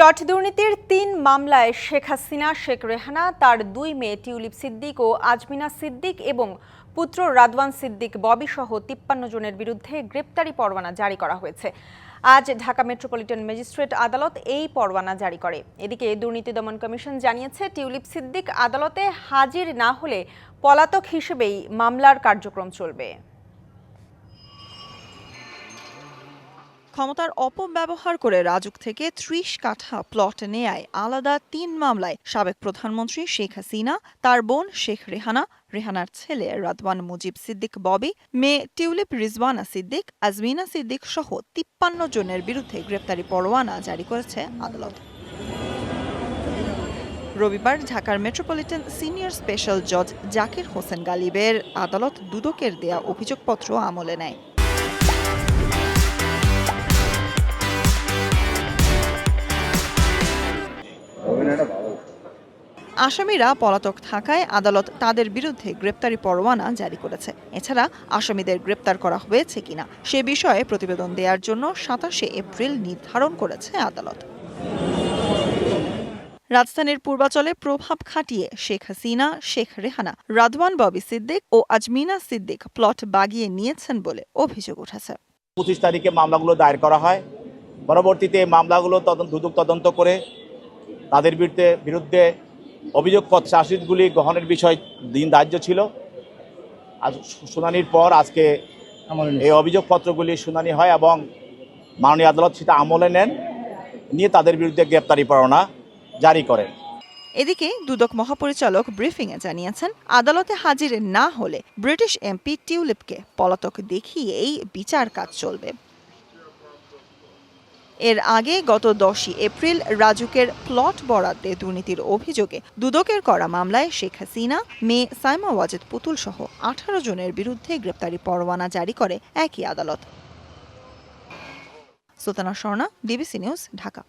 Plot দুর্নীতির তিন মামলায় শেখ হাসিনা, শেখ রেহানা, তার দুই মেয়ে টিউলিপ সিদ্দিক ও আজমিনা সিদ্দিক এবং পুত্র রাদওয়ান সিদ্দিক ববি সহ তিপ্পান্ন জনের বিরুদ্ধে গ্রেপ্তারি পরোয়ানা জারি করা হয়েছে। আজ ঢাকা মেট্রোপলিটন ম্যাজিস্ট্রেট আদালত এই পরোয়ানা জারি করে। এদিকে দুর্নীতি দমন কমিশন জানিয়েছে, টিউলিপ সিদ্দিক আদালতে হাজির না হলে পলাতক হিসেবেই মামলার কার্যক্রম চলবে। ক্ষমতার অপব্যবহার করে রাজুক থেকে ত্রিশ কাঠা প্লট নেয়ায় আলাদা তিন মামলায় সাবেক প্রধানমন্ত্রী শেখ হাসিনা, তার বোন শেখ রেহানা, রেহানার ছেলে রাদওয়ান মুজিব সিদ্দিক ববি, মেয়ে টিউলিপ রিজওয়ানা সিদ্দিক, আজমিনা সিদ্দিক সহ তিপ্পান্ন জনের বিরুদ্ধে গ্রেপ্তারি পরোয়ানা জারি করেছে আদালত। রবিবার ঢাকার মেট্রোপলিটন সিনিয়র স্পেশাল জজ জাকির হোসেন গালিবের আদালত দুদকের দেয়া অভিযোগপত্র আমলে নেয়। আসামিরা পলাতক থাকায় আদালত তাদের বিরুদ্ধে গ্রেপ্তারি পরোয়ানা জারি করেছে। এছাড়া আসামিদের গ্রেপ্তার করা হয়েছে কিনা সে বিষয়ে প্রতিবেদন দেওয়ার জন্য সাতাশে এপ্রিল নির্ধারণ করেছে আদালত। রাজধানীর পূর্বাচলে প্রভাব খাটিয়ে শেখ হাসিনা, শেখ রেহানা, রাদওয়ান ববি সিদ্দিক ও আজমিনা সিদ্দিক প্লট বাগিয়ে নিয়েছেন বলে অভিযোগ উঠেছে। পঁচিশ তারিখে মামলাগুলো দায়ের করা হয়। পরবর্তীতে মামলাগুলো তদন্ত দুদক তদন্ত করে তাদের বিরুদ্ধে বিরুদ্ধে অভিযোগপত্র চাষিদগুলি গ্রহণের বিষয় দিন ধার্য ছিল। আজ শুনানির পর আজকে এই অভিযোগপত্রগুলি শুনানি হয় এবং মাননীয় আদালত সেটা আমলে নেন নিয়ে তাদের বিরুদ্ধে গ্রেপ্তারি পরোয়ানা জারি করেন। এদিকে দুদক মহাপরিচালক ব্রিফিংয়ে জানিয়েছেন আদালতে হাজির না হলে ব্রিটিশ এমপি টিউলিপকে পলাতক দেখিয়েই বিচার কাজ চলবে। এর আগে গত দশই এপ্রিল রাজুকের প্লট বরাদ্দে দুর্নীতির অভিযোগে দুদকের করা মামলায় শেখ হাসিনা, মেয়ে সাইমা ওয়াজেদ পুতুল সহ আঠারো জনের বিরুদ্ধে গ্রেপ্তারি পরোয়ানা জারি করে একই আদালত। Sultana Swarna BBC news, Dhaka.